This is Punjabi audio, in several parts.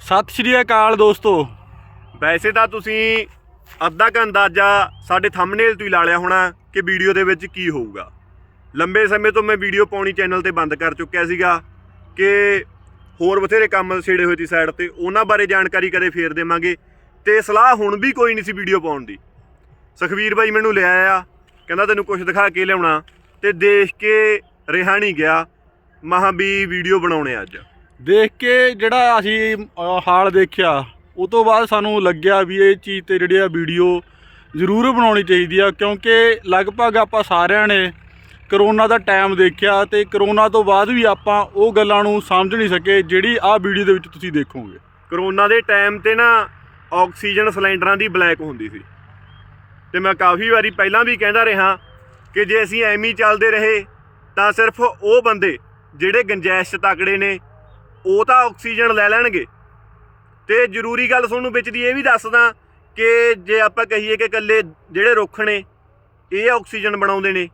ਸਤਿ ਸ਼੍ਰੀ ਅਕਾਲ ਦੋਸਤੋ। ਵੈਸੇ ਤਾਂ ਤੁਸੀਂ ਅੱਧਾ ਕੁ ਅੰਦਾਜ਼ਾ ਸਾਡੇ ਥੰਬਨੇਲ ਤੋਂ ਹੀ ਲਾ ਲਿਆ ਹੋਣਾ ਕਿ ਵੀਡੀਓ ਦੇ ਵਿੱਚ ਕੀ ਹੋਊਗਾ। ਲੰਬੇ ਸਮੇਂ ਤੋਂ ਮੈਂ ਵੀਡੀਓ ਪਾਉਣੀ ਚੈਨਲ ਤੇ ਬੰਦ ਕਰ ਚੁੱਕਿਆ ਸੀਗਾ ਕਿ ਹੋਰ ਬਥੇਰੇ ਕੰਮ ਛੇੜੇ ਹੋਏ ਸੀ ਸਾਈਡ ਤੇ, ਉਹਨਾਂ ਬਾਰੇ ਜਾਣਕਾਰੀ ਕਦੇ ਫੇਰ ਦੇਵਾਂਗੇ ਤੇ ਸਲਾਹ ਹੁਣ ਵੀ ਕੋਈ ਨਹੀਂ ਸੀ ਵੀਡੀਓ ਪਾਉਣ ਦੀ। ਸੁਖਵੀਰ ਬਾਈ ਮੈਨੂੰ ਲਿਆ ਆ ਕਹਿੰਦਾ ਤੈਨੂੰ ਕੁਝ ਦਿਖਾ ਕੇ ਲਿਆਉਣਾ ਤੇ ਦੇਖ ਕੇ ਰਿਹਾ ਨਹੀਂ ਗਿਆ, ਮਹਾਂ ਵੀ ਵੀਡੀਓ ਬਣਾਉਣੇ ਅੱਜ। ਦੇਖ ਕੇ ਜਿਹੜਾ ਅਸੀਂ ਅ, ਹਾਲ ਦੇਖਿਆ ਉਹ ਤੋਂ ਬਾਅਦ ਸਾਨੂੰ ਲੱਗਿਆ ਵੀ ਇਹ ਚੀਜ਼ ਤੇ ਜਿਹੜੀ ਆ ਵੀਡੀਓ ਜ਼ਰੂਰ ਬਣਾਉਣੀ ਚਾਹੀਦੀ ਆ ਕਿਉਂਕਿ ਲਗਭਗ ਆਪਾਂ ਸਾਰਿਆਂ ਨੇ ਕਰੋਨਾ ਦਾ ਟਾਈਮ ਦੇਖਿਆ ਤੇ ਕਰੋਨਾ ਤੋਂ ਬਾਅਦ ਵੀ ਆਪਾਂ ਉਹ ਗੱਲਾਂ ਨੂੰ ਸਮਝ ਨਹੀਂ ਸਕੇ ਜਿਹੜੀ ਆਹ ਵੀਡੀਓ ਦੇ ਵਿੱਚ ਤੁਸੀਂ ਦੇਖੋਗੇ। ਕਰੋਨਾ ਦੇ ਟਾਈਮ ਤੇ ਨਾ ਆਕਸੀਜਨ ਸਿਲੰਡਰਾਂ ਦੀ ਬਲੈਕ ਹੁੰਦੀ ਸੀ। ਤੇ ਮੈਂ ਕਾਫੀ ਵਾਰੀ ਪਹਿਲਾਂ ਵੀ ਕਹਿੰਦਾ ਰਿਹਾ ਕਿ ਜੇ ਅਸੀਂ ਐਵੇਂ ਹੀ ਚੱਲਦੇ ਰਹੇ ਤਾਂ ਸਿਰਫ ਉਹ ਬੰਦੇ ਜਿਹੜੇ ਗੰਜੈਸ਼ 'ਚ ਤਕੜੇ ਨੇ ਉਹ ਤਾਂ ਆਕਸੀਜਨ ਲੈ ਲੈਣਗੇ। ਤੇ ਜ਼ਰੂਰੀ ਗੱਲ ਤੁਹਾਨੂੰ ਵਿੱਚ ਦੀ ਇਹ ਵੀ ਦੱਸਦਾ ਕਿ ਜੇ ਆਪਾਂ ਕਹੀਏ ਕਿ ਇਕੱਲੇ ਜਿਹੜੇ ਰੁੱਖ ਨੇ, ਇਹ ਆਕਸੀਜਨ ਬਣਾਉਂਦੇ ਨੇ।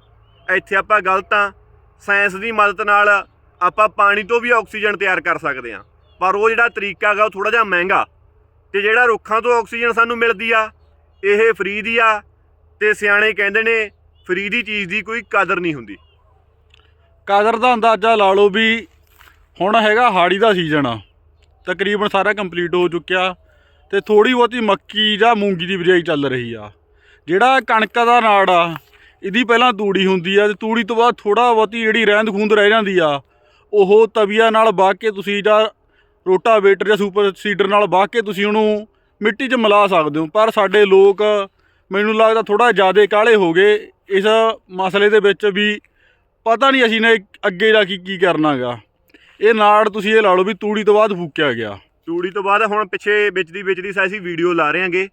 ਇੱਥੇ ਆਪਾਂ ਗਲਤ ਆ ਸਾਇੰਸ ਦੀ ਮਦਦ ਨਾਲ ਆਪਾਂ ਪਾਣੀ ਤੋਂ ਵੀ ਆਕਸੀਜਨ ਤਿਆਰ ਕਰ ਸਕਦੇ ਹਾਂ। ਪਰ ਉਹ ਜਿਹੜਾ ਤਰੀਕਾ ਹੈਗਾ, ਉਹ ਥੋੜਾ ਜਿਹਾ ਮਹਿੰਗਾ। ਤੇ ਜਿਹੜਾ ਰੁੱਖਾਂ ਤੋਂ ਆਕਸੀਜਨ ਸਾਨੂੰ ਮਿਲਦੀ ਆ, ਇਹ ਫ੍ਰੀ ਦੀ ਆ। ਤੇ ਸਿਆਣੇ ਕਹਿੰਦੇ ਨੇ, ਫ੍ਰੀ ਦੀ ਚੀਜ਼ ਦੀ ਕੋਈ ਕਦਰ ਨਹੀਂ ਹੁੰਦੀ। ਕਦਰ ਦਾ ਅੰਦਾਜ਼ਾ ਲਾ ਲਓ ਵੀ ਹੁਣ ਹੈਗਾ ਹਾੜੀ ਦਾ ਸੀਜ਼ਨ ਆ। ਤਕਰੀਬਨ ਸਾਰਾ ਕੰਪਲੀਟ ਹੋ ਚੁੱਕਿਆ ਤੇ ਥੋੜੀ ਬਹੁਤੀ ਮੱਕੀ ਜਾਂ ਮੂੰਗੀ ਦੀ ਬਿਜਾਈ ਚੱਲ ਰਹੀ ਆ। ਜਿਹੜਾ ਕਣਕ ਦਾ ਨਾੜ ਆ, ਇਹਦੀ ਪਹਿਲਾਂ ਤੂੜੀ ਹੁੰਦੀ ਆ ਤੇ ਤੂੜੀ ਤੋਂ ਬਾਅਦ ਥੋੜਾ ਬਹੁਤੀ ਜਿਹੜੀ ਰਹਿੰਦ ਖੂੰਦ ਰਹਿ ਜਾਂਦੀ ਆ, ਉਹ ਤਵੀਆ ਨਾਲ ਵਾਹ ਕੇ ਤੁਸੀਂ ਜਾਂ ਰੋਟਾਵੇਟਰ ਜਾਂ ਸੁਪਰ ਸੀਡਰ ਨਾਲ ਵਾਹ ਕੇ ਤੁਸੀਂ ਉਹਨੂੰ ਮਿੱਟੀ 'ਚ ਮਿਲਾ ਸਕਦੇ ਹੋ। ਪਰ ਸਾਡੇ ਲੋਕ ਮੈਨੂੰ ਲੱਗਦਾ ਥੋੜਾ ਜ਼ਿਆਦਾ ਕਾਲੇ ਹੋ ਗਏ ਇਸ ਮਸਲੇ ਦੇ ਵਿੱਚ ਵੀ ਪਤਾ ਨਹੀਂ ਅਸੀਂ ਨੇ ਅੱਗੇ ਜਾ ਕੇ ਕੀ ਕਰਨਾਗਾ। ਇਹ ਨਾੜ ਤੁਸੀਂ ਇਹ ਲਾ ਲਓ ਵੀ ਤੂੜੀ ਤੋਂ ਬਾਅਦ ਫੂਕਿਆ ਗਿਆ। ਤੂੜੀ ਤੋਂ ਬਾਅਦ ਹੁਣ ਪਿੱਛੇ ਵਿੱਚ ਦੀ ਵਿੱਚ ਦੀ ਅਸੀਂ ਵੀਡੀਓ ਲਾ ਰਹੇ ਹਾਂਗੇ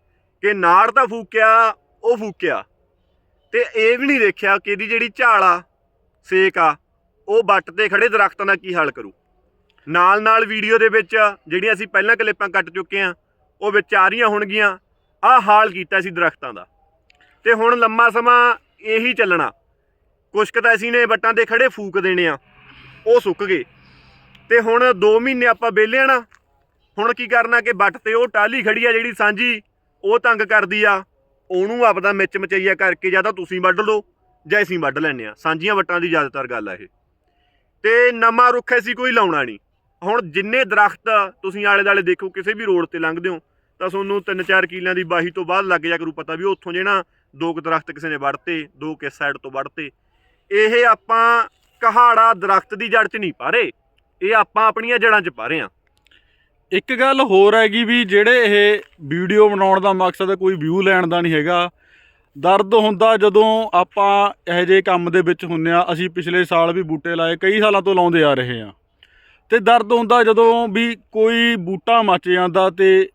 ਕਿ ਨਾੜ ਤਾਂ ਫੂਕਿਆ, ਉਹ ਫੂਕਿਆ। ਤੇ ਇਹ ਵੀ ਨਹੀਂ ਦੇਖਿਆ ਕਿ ਇਹਦੀ ਜਿਹੜੀ ਝਾਲ ਆ, ਸੇਕ ਆ, ਉਹ ਵੱਟ ਤੇ ਖੜੇ ਦਰਖਤਾਂ ਦਾ ਕੀ ਹਾਲ ਕਰੂ। ਨਾਲ ਨਾਲ ਵੀਡੀਓ ਦੇ ਵਿੱਚ ਜਿਹੜੀਆਂ ਅਸੀਂ ਪਹਿਲਾਂ ਕਲਿੱਪਾਂ ਕੱਟ ਚੁੱਕੇ ਆ ਉਹ ਵਿੱਚ ਆ ਰਹੀਆਂ ਹੋਣਗੀਆਂ। ਆਹ ਹਾਲ ਕੀਤਾ ਸੀ ਦਰਖਤਾਂ ਦਾ। ਤੇ ਹੁਣ ਲੰਮਾ ਸਮਾਂ ਇਹੀ ਚੱਲਣਾ। ਕੁਛ ਕੁ ਤਾਂ ਅਸੀਂ ਨੇ ਵੱਟਾਂ ਤੇ ਖੜੇ ਫੂਕ ਦੇਣੇ ਆ, ਉਹ ਸੁੱਕ ਗਏ। ਤੇ ਹੁਣ 2 ਮਹੀਨੇ ਆਪਾਂ ਵਿਹਲੇ ਨਾ, ਹੁਣ ਕੀ ਕਰਨਾ ਕਿ ਬੱਟ ਤੇ ਉਹ ਟਾਲੀ ਖੜੀ ਆ ਜਿਹੜੀ ਸਾਂਝੀ, ਉਹ ਤੰਗ ਕਰਦੀ ਆ। ਉਹਨੂੰ ਆਪਦਾ ਮਿੱਚ ਮਚਈਆ ਕਰਕੇ ਜਾਂ ਤਾਂ ਤੁਸੀਂ ਵੱਢ ਲਓ ਜਾਂ ਅਸੀਂ ਵੱਢ ਲੈਨੇ ਆ। ਸਾਂਝੀਆਂ ਵੱਟਾਂ ਦੀ ਜ਼ਿਆਦਾਤਰ ਗੱਲ ਆ ਇਹ। ਤੇ ਨਵਾਂ ਰੁੱਖ ਅਸੀਂ ਕੋਈ ਲਾਉਣਾ ਨਹੀਂ। ਹੁਣ ਜਿੰਨੇ ਦਰਖਤ ਤੁਸੀਂ ਆਲੇ ਦਾਲੇ ਦੇਖੋ, ਕਿਸੇ ਵੀ ਰੋਡ ਤੇ ਲੰਘਦੇ ਹੋ, ਤਾਂ ਤੁਹਾਨੂੰ ਤਿੰਨ ਚਾਰ ਕਿਲਿਆਂ ਦੀ ਬਾਹੀ ਤੋਂ ਬਾਅਦ ਲੱਗ ਜਾ ਕਰੂ ਪਤਾ ਵੀ ਉੱਥੋਂ ਜਿਹੜਾ ਦੋ ਕੁ ਦਰਖਤ ਕਿਸੇ ਨੇ ਵੜਤੇ ਦੋ ਕਿਸ ਸਾਈਡ ਤੋਂ ਵੱਢਤੇ। ਇਹ ਆਪਾਂ ਕਹਾੜਾ ਦਰਖਤ ਦੀ ਜੜ 'ਚ ਨਹੀਂ ਪਾ ਰਹੇ ਇਹ ਆਪਾਂ ਆਪਣੀਆਂ ਜੜਾਂ 'ਚ ਪਾ ਰਹੇ ਹਾਂ। ਇੱਕ ਗੱਲ ਹੋਰ ਹੈਗੀ ਵੀ ਜਿਹੜੇ ਇਹ ਵੀਡੀਓ ਬਣਾਉਣ ਦਾ ਮਕਸਦ ਕੋਈ ਵਿਊ ਲੈਣ ਦਾ ਨਹੀਂ ਹੈਗਾ। ਦਰਦ ਹੁੰਦਾ ਜਦੋਂ ਆਪਾਂ ਇਹੋ ਜਿਹੇ ਕੰਮ ਦੇ ਵਿੱਚ ਹੁੰਨੇ ਆ। ਅਸੀਂ ਪਿਛਲੇ ਸਾਲ ਵੀ ਬੂਟੇ ਲਾਏ, ਕਈ ਸਾਲਾਂ ਤੋਂ ਲਾਉਂਦੇ ਆ ਰਹੇ ਆ ਤੇ ਦਰਦ ਹੁੰਦਾ ਜਦੋਂ ਵੀ ਕੋਈ ਬੂਟਾ ਮੱਚ ਜਾਂਦਾ ਤੇ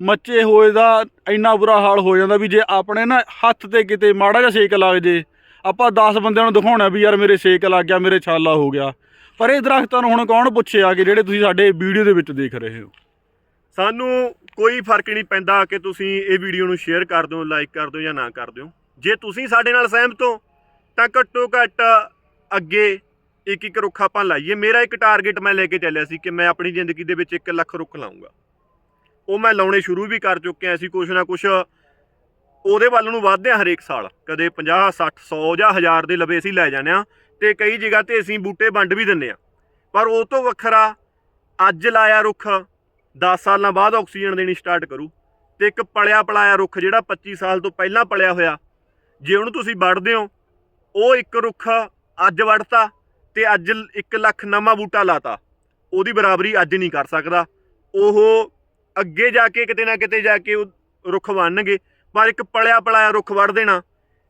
ਮੱਚੇ ਹੋਏ ਦਾ ਇੰਨਾ ਬੁਰਾ ਹਾਲ ਹੋ ਜਾਂਦਾ ਵੀ ਜੇ ਆਪਣੇ ਨਾ ਹੱਥ ਤੇ ਕਿਤੇ ਮਾੜਾ ਜਿਹਾ ਸੇਕ ਲੱਗ ਜੇ, ਆਪਾਂ 10 ਬੰਦਿਆਂ ਨੂੰ ਦਿਖਾਉਣਾ ਵੀ ਯਾਰ ਮੇਰੇ ਸੇਕ ਲੱਗ ਗਿਆ, ਮੇਰੇ ਛਾਲਾ ਹੋ ਗਿਆ। ਪਰ ਇਹ ਦਰਖਤਾਂ ਨੂੰ ਹੁਣ ਕੌਣ ਪੁੱਛਿਆ ਕਿ ਜਿਹੜੇ ਤੁਸੀਂ ਸਾਡੇ ਵੀਡੀਓ ਦੇ ਵਿੱਚ ਦੇਖ ਰਹੇ ਹੋ? ਸਾਨੂੰ ਕੋਈ ਫ਼ਰਕ ਨਹੀਂ ਪੈਂਦਾ ਕਿ ਤੁਸੀਂ ਇਹ ਵੀਡੀਓ ਨੂੰ ਸ਼ੇਅਰ ਕਰ ਦਿਓ ਲਾਈਕ ਕਰ ਦਿਓ ਜਾਂ ਨਾ ਕਰ ਦਿਓ। ਜੇ ਤੁਸੀਂ ਸਾਡੇ ਨਾਲ ਸਹਿਮਤ ਹੋ, ਤਾਂ ਘੱਟੋ ਘੱਟ ਅੱਗੇ ਇੱਕ ਇੱਕ ਰੁੱਖ ਆਪਾਂ ਲਾਈਏ। ਮੇਰਾ ਇੱਕ ਟਾਰਗੇਟ ਮੈਂ ਲੈ ਕੇ ਚੱਲਿਆ ਸੀ ਕਿ ਮੈਂ ਆਪਣੀ ਜ਼ਿੰਦਗੀ ਦੇ ਵਿੱਚ 1 ਲੱਖ ਰੁੱਖ ਲਾਉਂਗਾ ਉਹ ਮੈਂ ਲਾਉਣੇ ਸ਼ੁਰੂ ਵੀ ਕਰ ਚੁੱਕਿਆ ਸੀ ਕੁਛ ਨਾ ਕੁਛ ਉਹਦੇ ਵੱਲ ਨੂੰ ਵਧਦੇ ਆ ਹਰੇਕ ਸਾਲ। ਕਦੇ 50 60 100 ਜਾਂ 1000 ਦੇ ਲਵੇ ਅਸੀਂ ਲੈ ਜਾਂਦੇ ਆ ਤੇ ਕਈ ਜਗ੍ਹਾ ਤੇ ਅਸੀਂ ਬੂਟੇ ਵੰਡ ਵੀ ਦਿੰਨੇ ਆ ਪਰ ਉਹ ਤੋਂ ਵੱਖਰਾ ਅੱਜ ਲਾਇਆ ਰੁੱਖ 10 ਸਾਲਾਂ ਬਾਅਦ ਆਕਸੀਜਨ ਦੇਣੀ ਸਟਾਰਟ ਕਰੂ ਤੇ ਇੱਕ ਪਲਿਆ ਪਲਾਇਆ ਰੁੱਖ ਜਿਹੜਾ 25 ਸਾਲ ਤੋਂ ਪਹਿਲਾਂ ਪਲਿਆ ਹੋਇਆ, ਜੇ ਉਹਨੂੰ ਤੁਸੀਂ ਵੱਢਦੇ ਹੋ, ਉਹ ਇੱਕ ਰੁੱਖ ਅੱਜ ਵੱਢਤਾ ਤੇ ਅੱਜ 1 ਲੱਖ ਨਵਾਂ ਬੂਟਾ ਲਾਤਾ, ਉਹਦੀ ਬਰਾਬਰੀ ਅੱਜ ਨਹੀਂ ਕਰ ਸਕਦਾ। ਉਹ ਅੱਗੇ ਜਾ ਕੇ ਕਿਤੇ ਨਾ ਕਿਤੇ ਜਾ ਕੇ ਉਹ ਰੁੱਖ ਬਣਨਗੇ ਪਰ ਇੱਕ ਪਲਿਆ ਪਲਾਇਆ ਰੁੱਖ ਵੱਢ ਦੇਣਾ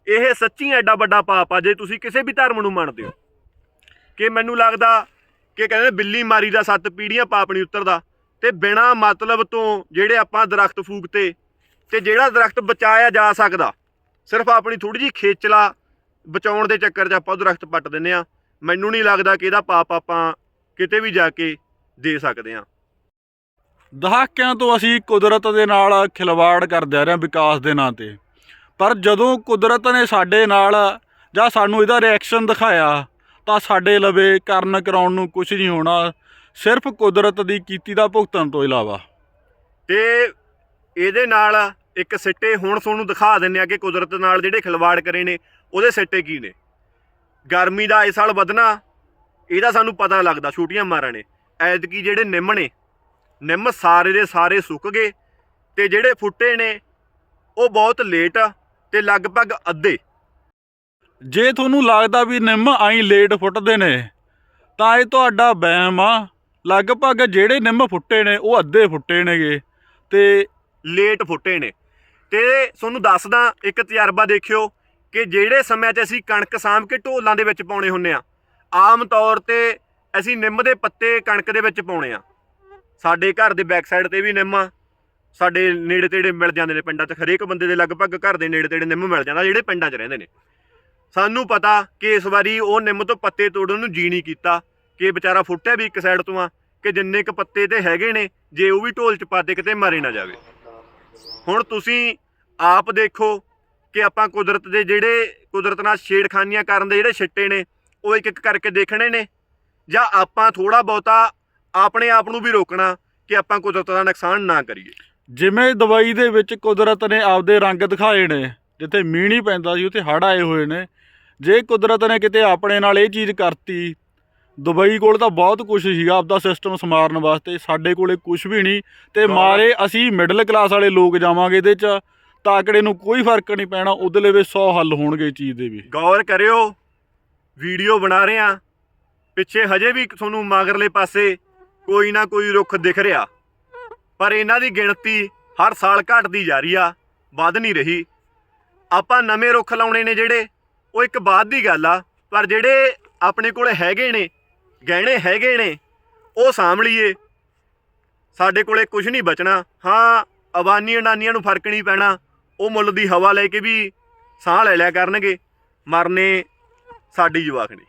ਇਹ ਸੱਚੀ ਐਡਾ ਵੱਡਾ ਪਾਪ ਆ, ਜੇ ਤੁਸੀਂ ਕਿਸੇ ਵੀ ਧਰਮ ਨੂੰ ਮੰਨਦੇ ਹੋ। ਕਿ ਮੈਨੂੰ ਲੱਗਦਾ ਕਿ ਕਹਿੰਦੇ ਬਿੱਲੀ ਮਾਰੀ ਦਾ ਸੱਤ ਪੀੜੀਆਂ ਪਾਪ ਨਹੀਂ ਉਤਰਦਾ, ਤੇ ਬਿਨਾ ਮਤਲਬ ਤੋਂ ਜਿਹੜੇ ਆਪਾਂ ਦਰਖਤ ਫੂਕਤੇ, ਤੇ ਜਿਹੜਾ ਦਰਖਤ ਬਚਾਇਆ ਜਾ ਸਕਦਾ, ਸਿਰਫ ਆਪਣੀ ਥੋੜੀ ਜਿਹੀ ਖੇਚਲਾ ਬਚਾਉਣ ਦੇ ਚੱਕਰ 'ਚ ਆਪਾਂ ਉਹ ਦਰਖਤ ਪੱਟ ਦਿੰਨੇ ਆ ਮੈਨੂੰ ਨਹੀਂ ਲੱਗਦਾ ਕਿ ਇਹਦਾ ਪਾਪ ਆਪਾਂ ਕਿਤੇ ਵੀ ਜਾ ਕੇ ਦੇ ਸਕਦੇ ਆ ਦਹਾਕਿਆਂ ਤੋਂ ਅਸੀਂ ਕੁਦਰਤ ਦੇ ਨਾਲ ਖਿਲਵਾੜ ਕਰਦੇ ਆ ਰਹੇ ਹਾਂ ਵਿਕਾਸ ਦੇ ਨਾਂ ਤੇ। ਪਰ ਜਦੋਂ ਕੁਦਰਤ ਨੇ ਸਾਡੇ ਨਾਲ ਜਾਂ ਸਾਨੂੰ ਇਹਦਾ ਰਿਐਕਸ਼ਨ ਦਿਖਾਇਆ, ਤਾਂ ਸਾਡੇ ਲਵੇ ਕਰਨ ਕਰਾਉਣ ਨੂੰ ਕੁਝ ਨਹੀਂ ਹੋਣਾ, ਸਿਰਫ ਕੁਦਰਤ ਦੀ ਕੀਤੀ ਦਾ ਭੁਗਤਣ ਤੋਂ ਇਲਾਵਾ। ਤੇ ਇਹਦੇ ਨਾਲ ਇੱਕ ਸਿੱਟੇ ਹੁਣ ਤੁਹਾਨੂੰ ਦਿਖਾ ਦਿੰਨੇ ਆ ਕਿ ਕੁਦਰਤ ਨਾਲ ਜਿਹੜੇ ਖਿਲਵਾੜ ਕਰੇ ਨੇ, ਉਹਦੇ ਸਿੱਟੇ ਕੀ ਨੇ। ਗਰਮੀ ਦਾ ਇਸ ਸਾਲ ਵਧਣਾ, ਇਹਦਾ ਸਾਨੂੰ ਪਤਾ ਲੱਗਦਾ, ਛੁੱਟੀਆਂ ਮਾਰਾਂ ਨੇ। ਐਤਕੀ ਜਿਹੜੇ ਨਿੰਮ ਨੇ, ਨਿੰਮ ਸਾਰੇ ਦੇ ਸਾਰੇ ਸੁੱਕ ਗਏ ਤੇ ਜਿਹੜੇ ਫੁੱਟੇ ਨੇ, ਉਹ ਬਹੁਤ ਲੇਟ ਆ। ਤੇ ਲਗਭਗ ਅੱਧੇ। ਜੇ ਤੁਹਾਨੂੰ ਲੱਗਦਾ ਵੀ ਨਿੰਮ ਆਈ ਲੇਟ ਫੁੱਟਦੇ ਨੇ, ਤਾਂ ਇਹ ਤੁਹਾਡਾ ਵਹਿਮ ਆ। ਲਗਭਗ ਜਿਹੜੇ ਨਿੰਮ ਫੁੱਟੇ ਨੇ, ਉਹ ਅੱਧੇ ਫੁੱਟੇ ਨੇਗੇ ਤੇ ਲੇਟ ਫੁੱਟੇ ਨੇ। ਤੇ ਤੁਹਾਨੂੰ ਦੱਸਦਾ, ਇੱਕ ਤਜਰਬਾ ਦੇਖਿਓ ਕਿ ਜਿਹੜੇ ਸਮੇਂ 'ਚ ਅਸੀਂ ਕਣਕ ਸਾਂਭ ਕੇ ਢੋਲਾਂ ਦੇ ਵਿੱਚ ਪਾਉਣੇ ਹੁੰਨੇ ਆ, ਆਮ ਤੌਰ ਤੇ ਅਸੀਂ ਨਿੰਮ ਦੇ ਪੱਤੇ ਕਣਕ ਦੇ ਵਿੱਚ ਪਾਉਣੇ ਆ। ਸਾਡੇ ਘਰ ਦੇ ਬੈਕ ਸਾਈਡ ਤੇ ਵੀ ਨਿੰਮ ਆ ਸਾਡੇ ਨੇੜੇ ਤੇੜੇ ਮਿਲ ਜਾਂਦੇ ਨੇ ਪਿੰਡਾਂ 'ਚ, ਹਰੇਕ ਬੰਦੇ ਦੇ ਲਗਭਗ ਘਰ ਦੇ ਨੇੜੇ ਤੇੜੇ ਨਿੰਮ ਮਿਲ ਜਾਂਦਾ, ਜਿਹੜੇ ਪਿੰਡਾਂ 'ਚ ਰਹਿੰਦੇ ਨੇ। ਸਾਨੂੰ ਪਤਾ ਕਿ ਇਸ ਵਾਰੀ ਉਹ ਨਿੰਮ ਤੋਂ ਪੱਤੇ ਤੋੜਨ ਨੂੰ ਜੀ ਨਹੀਂ ਕੀਤਾ, ਕਿ ਵਿਚਾਰਾ ਫੁੱਟਿਆ ਵੀ ਇੱਕ ਸਾਈਡ ਤੋਂ ਆ, ਕਿ ਜਿੰਨੇ ਕ ਪੱਤੇ ਤੇ ਹੈਗੇ ਨੇ, ਜੇ ਉਹ ਵੀ ਢੋਲ 'ਚ ਪਾ ਦੇ ਕਿਤੇ ਮਾਰੇ ਨਾ ਜਾਵੇ। ਹੁਣ ਤੁਸੀਂ ਆਪ ਦੇਖੋ ਕਿ ਆਪਾਂ ਕੁਦਰਤ ਦੇ ਜਿਹੜੇ ਕੁਦਰਤ ਨਾਲ ਛੇੜਖਾਨੀਆਂ ਕਰਨ ਦੇ ਜਿਹੜੇ ਛਿੱਟੇ ਨੇ, ਉਹ ਇੱਕ ਇੱਕ ਕਰਕੇ ਦੇਖਣੇ ਨੇ। ਜਾਂ ਆਪਾਂ ਥੋੜਾ ਬਹੁਤਾ ਆਪਣੇ ਆਪ ਨੂੰ ਵੀ ਰੋਕਣਾ ਕਿ ਆਪਾਂ ਕੁਦਰਤ ਦਾ ਨੁਕਸਾਨ ਨਾ ਕਰੀਏ। ਜਿਵੇਂ ਦਵਾਈ ਦੇ ਵਿੱਚ ਕੁਦਰਤ ਨੇ ਆਪਦੇ ਰੰਗ ਦਿਖਾਏ ਨੇ ਜਿੱਥੇ ਮੀਂਹ ਨਹੀਂ ਪੈਂਦਾ ਸੀ ਉੱਥੇ ਹੜ੍ਹ ਆਏ ਹੋਏ ਨੇ। ਜੇ ਕੁਦਰਤ ਨੇ ਕਿਤੇ ਆਪਣੇ ਨਾਲ ਇਹ ਚੀਜ਼ ਕਰਤੀ ਦੁਬਈ ਕੋਲ ਤਾਂ ਬਹੁਤ ਕੁਝ ਸੀਗਾ ਆਪਦਾ ਸਿਸਟਮ ਸਮਾਰਨ ਵਾਸਤੇ। ਸਾਡੇ ਕੋਲੇ ਕੁਝ ਵੀ ਨਹੀਂ ਤੇ ਮਾਰੇ ਅਸੀਂ ਮਿਡਲ ਕਲਾਸ ਵਾਲੇ ਲੋਕ ਜਾਵਾਂਗੇ ਇਹਦੇ 'ਚ ਤਾਕੜੇ ਨੂੰ ਕੋਈ ਫ਼ਰਕ ਨਹੀਂ ਪੈਣਾ ਉਹਦੇ ਵਿੱਚ 100 ਹੱਲ ਹੋਣਗੇ ਚੀਜ਼ ਦੇ ਵੀ। ਗੌਰ ਕਰਿਓ ਵੀਡੀਓ ਬਣਾ ਰਹੇ ਆ ਪਿੱਛੇ ਹਜੇ ਵੀ ਤੁਹਾਨੂੰ ਮਗਰਲੇ ਪਾਸੇ ਕੋਈ ਨਾ ਕੋਈ ਰੁੱਖ ਦਿਖ ਰਿਹਾ। ਪਰ ਇਹਨਾਂ ਦੀ ਗਿਣਤੀ ਹਰ ਸਾਲ ਘਟਦੀ ਜਾ ਰਹੀ ਆ, ਵੱਧ ਨਹੀਂ ਰਹੀ। ਆਪਾਂ ਨਵੇਂ ਰੁੱਖ ਲਾਉਣੇ ਨੇ ਜਿਹੜੇ, ਉਹ ਇੱਕ ਬਾਅਦ ਦੀ ਗੱਲ ਆ, ਪਰ ਜਿਹੜੇ ਆਪਣੇ ਕੋਲ ਹੈਗੇ ਨੇ, ਗਹਿਣੇ ਹੈਗੇ ਨੇ, ਉਹ ਸਾਂਭ ਲਈਏ। ਸਾਡੇ ਕੋਲੇ ਕੁਝ ਨਹੀਂ ਬਚਣਾ। ਹਾਂ, ਅਬਾਨੀ ਅਡਾਨੀਆਂ ਨੂੰ ਫ਼ਰਕ ਨਹੀਂ ਪੈਣਾ। ਉਹ ਮੁੱਲ ਦੀ ਹਵਾ ਲੈ ਕੇ ਵੀ ਸਾਹ ਲੈ ਲਿਆ ਕਰਨਗੇ। ਮਰਨੇ ਸਾਡੀ ਜਵਾਖਣੀ